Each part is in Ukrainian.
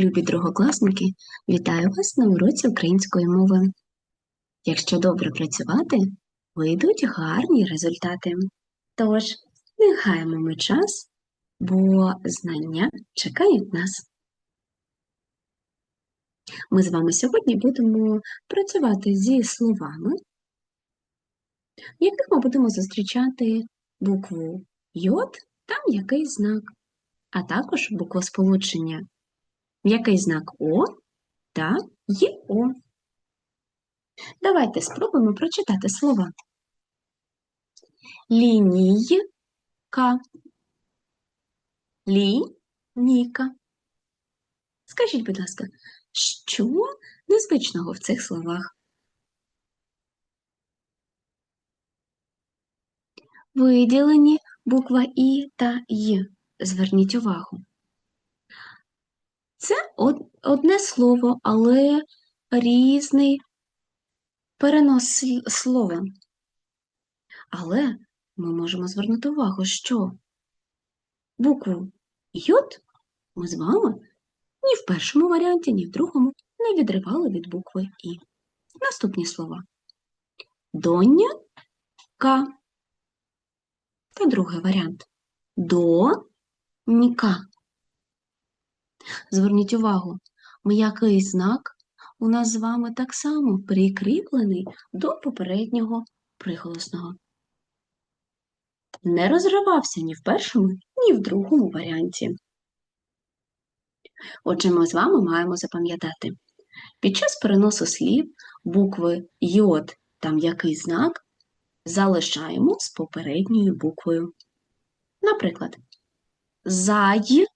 Любі другокласники, вітаю вас на уроці української мови. Якщо добре працювати, вийдуть гарні результати. Тож, не гаємо ми час, бо знання чекають нас. Ми з вами сьогодні будемо працювати зі словами, в яких ми будемо зустрічати букву Йод та м'який знак, а також буквосполучення м'який знак О та ЄО. Давайте спробуємо прочитати слова. Лінійка. Лінійка. Скажіть, будь ласка, що незвичного в цих словах? Виділені буква І та Й. Зверніть увагу. Це одне слово, але різний перенос слова. Але ми можемо звернути увагу, що букву Йод ми з вами ні в першому варіанті, ні в другому не відривали від букви І. Наступні слова. Доня К. Та другий варіант. Доніка. Зверніть увагу, м'який знак у нас з вами так само прикріплений до попереднього приголосного. Не розривався ні в першому, ні в другому варіанті. Отже, ми з вами маємо запам'ятати. Під час переносу слів букви йод та м'який знак залишаємо з попередньою буквою. Наприклад, зайчик,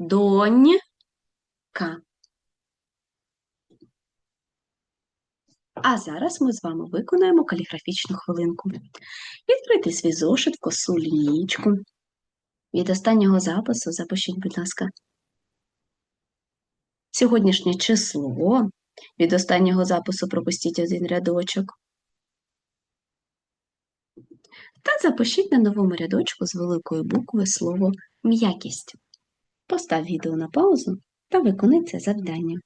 донька. А зараз ми з вами виконаємо каліграфічну хвилинку. Відкрийте свій зошит, косу лінійку. Від останнього запису запишіть, будь ласка, сьогоднішнє число. Від останнього запису пропустіть один рядочок. Та запишіть на новому рядочку з великої букви слово м'якість. Постав відео на паузу та виконай це завдання.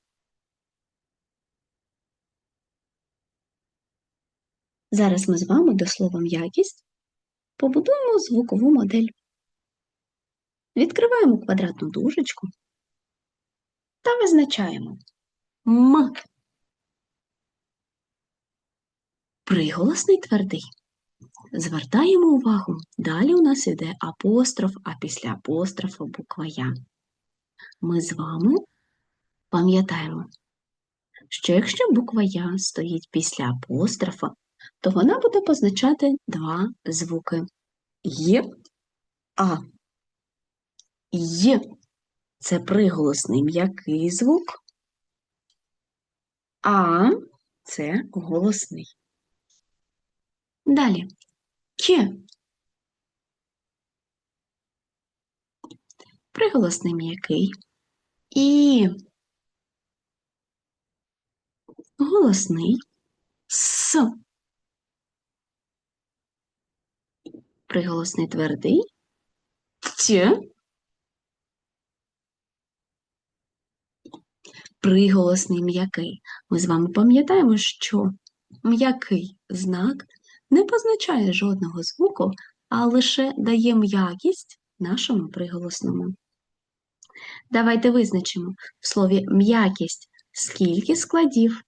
Зараз ми з вами до слова м'якість побудуємо звукову модель. Відкриваємо квадратну дужечку та визначаємо М. Приголосний твердий. Звертаємо увагу, далі у нас йде апостроф, а після апострофа буква Я. Ми з вами пам'ятаємо, що якщо буква Я стоїть після апострофа, то вона буде позначати два звуки Й, А. Й це приголосний м'який звук, А це голосний. Далі К. Приголосний м'який. І голосний С. Приголосний твердий. Т. Приголосний м'який. Ми з вами пам'ятаємо, що м'який знак не позначає жодного звуку, а лише дає м'якість нашому приголосному. Давайте визначимо в слові м'якість скільки складів.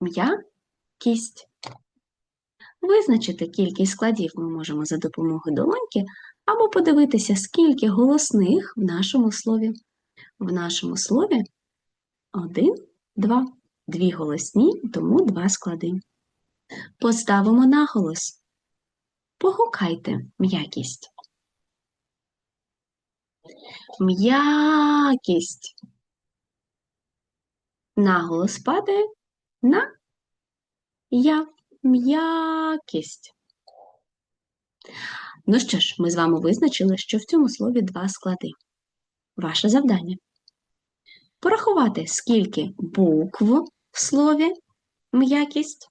М'якість. Визначити кількість складів ми можемо за допомогою долоньки або подивитися, скільки голосних в нашому слові. В нашому слові один, два. Дві голосні, тому два склади. Поставимо наголос. Погукайте м'якість. М'якість. Наголос падає на я. М'якість. Ну що ж, ми з вами визначили, що в цьому слові два склади. Ваше завдання порахувати, скільки букв в слові м'якість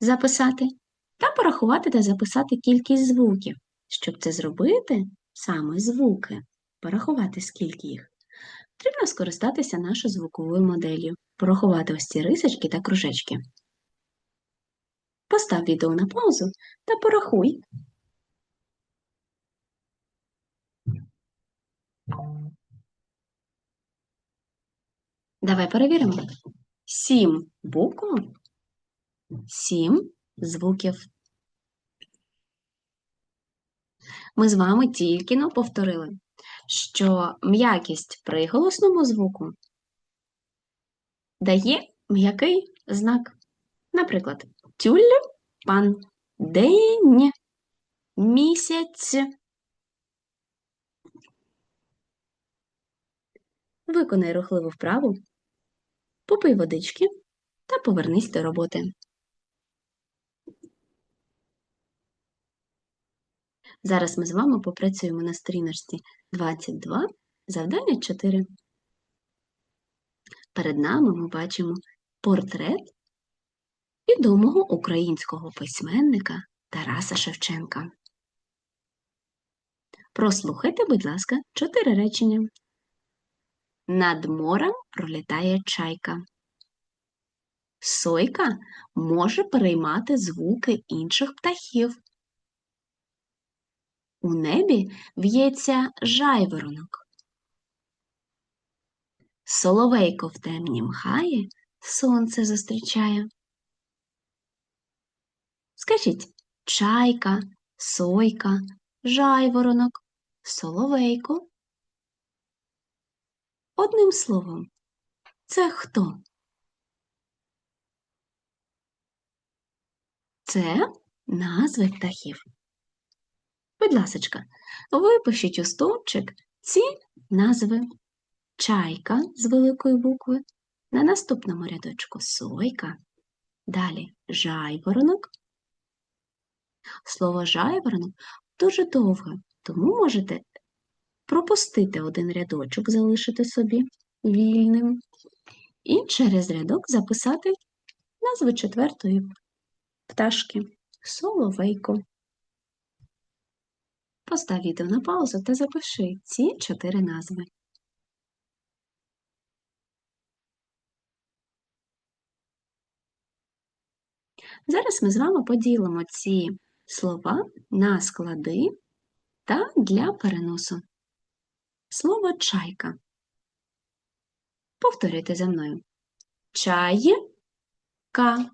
записати, та порахувати та записати кількість звуків, Щоб це зробити, саме звуки, порахувати, скільки їх, потрібно скористатися нашою звуковою моделлю, порахувати ось ці рисочки та кружечки. Постав відео на паузу та порахуй. Давай перевіримо. Сім букв, сім звуків. Ми з вами тільки но повторили, що м'якість при голосному звуку дає м'який знак. Наприклад, тюльпан, день, місяць. Виконай рухливу вправу, попий водички та повернись до роботи. Зараз ми з вами попрацюємо на сторіночці 22, завдання 4. Перед нами ми бачимо портрет відомого українського письменника Тараса Шевченка. Прослухайте, будь ласка, чотири речення. Над морем пролітає чайка. Сойка може переймати звуки інших птахів. У небі в'ється жайворонок. Соловейко в темнім хаї сонце зустрічає. Скажіть чайка, сойка, жайворонок, соловейко. Одним словом, це хто? Це назви птахів. Будь ласочка, випишіть у стовпчик ці назви. Чайка з великої букви, на наступному рядочку сойка, далі жайворонок. Слово жайворонок дуже довге, тому можете пропустити один рядочок, залишити собі вільним, і через рядок записати назви четвертої пташки соловейко. Постав відео на паузу та запиши ці чотири назви. Зараз ми з вами поділимо ці слова на склади та для переносу. Слово чайка. Повторюйте за мною. Чайка.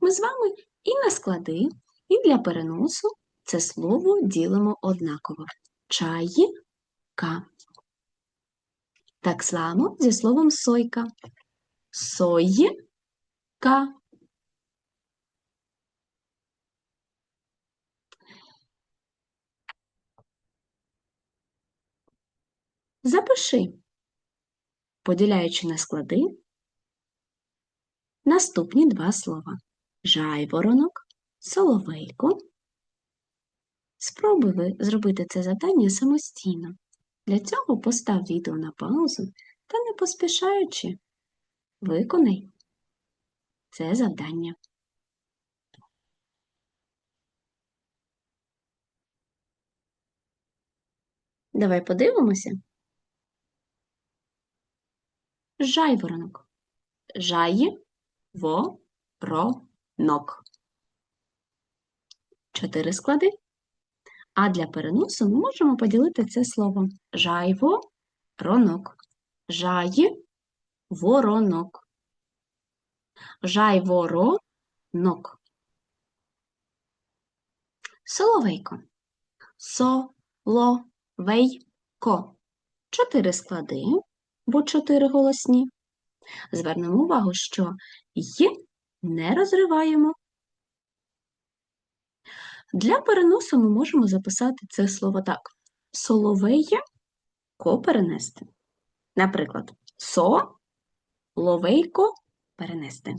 Ми з вами і на склади, і для переносу це слово ділимо однаково. Чайка. Так само зі словом сойка. Сойка. Запиши, поділяючи на склади, наступні два слова жайворонок, соловейко. Спробуй зробити це завдання самостійно. Для цього постав відео на паузу та не поспішаючи виконай це завдання. Давай подивимося. Жайворонок. Жає во ро нок. Чотири склади. А для переносу ми можемо поділити це словом жайво ронок. Жає воронок. Жайворонок. Соловейко. Соловейко. Чотири склади, бо чотири голосні. Звернемо увагу, що «й» не розриваємо. Для переносу ми можемо записати це слово так. Соловеє ко перенести. Наприклад, со, ловейко перенести.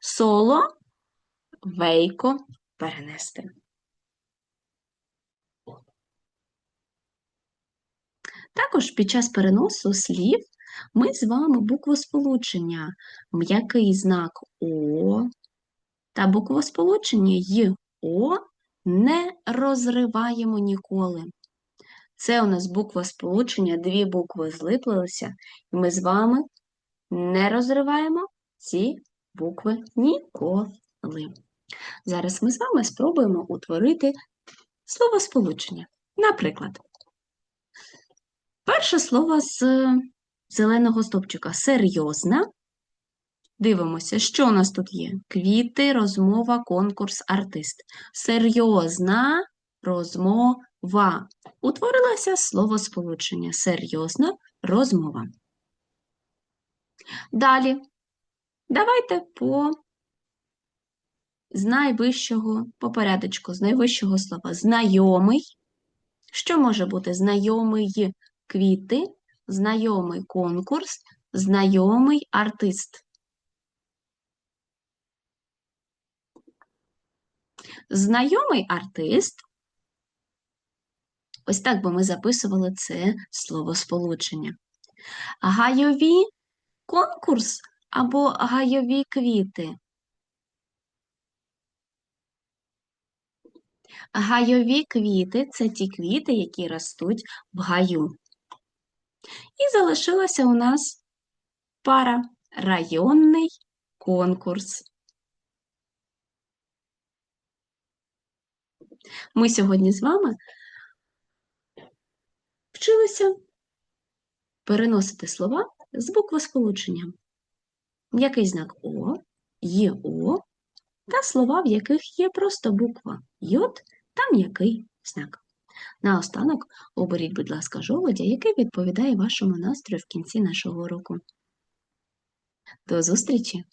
Соло, вейко перенести. Також під час переносу слів ми з вами буквосполучення м'який знак О та буквосполучення Й О не розриваємо ніколи. Це у нас буква сполучення, дві букви злиплилися, і ми з вами не розриваємо ці букви ніколи. Зараз ми з вами спробуємо утворити словосполучення. Наприклад, перше слово з зеленого стовпчика серйозна. Дивимося, що у нас тут є? Квіти, розмова, конкурс, артист. Серйозна розмова. Утворилося словосполучення серйозна розмова. Далі. Давайте по з найвищого по порядочку, з найвищого слова. Знайомий. Що може бути знайомий квіти, знайомий конкурс, знайомий артист. Знайомий артист. Ось так би ми записували це словосполучення. Гайові конкурс або гайові квіти. Гайові квіти це ті квіти, які ростуть в гаю. І залишилася у нас пара районний конкурс. Ми сьогодні з вами вчилися переносити слова з буквосполученням. М'який знак О, є О, та слова, в яких є просто буква Йод та м'який знак. Наостанок оберіть, будь ласка, жолудя, який відповідає вашому настрою в кінці нашого уроку. До зустрічі!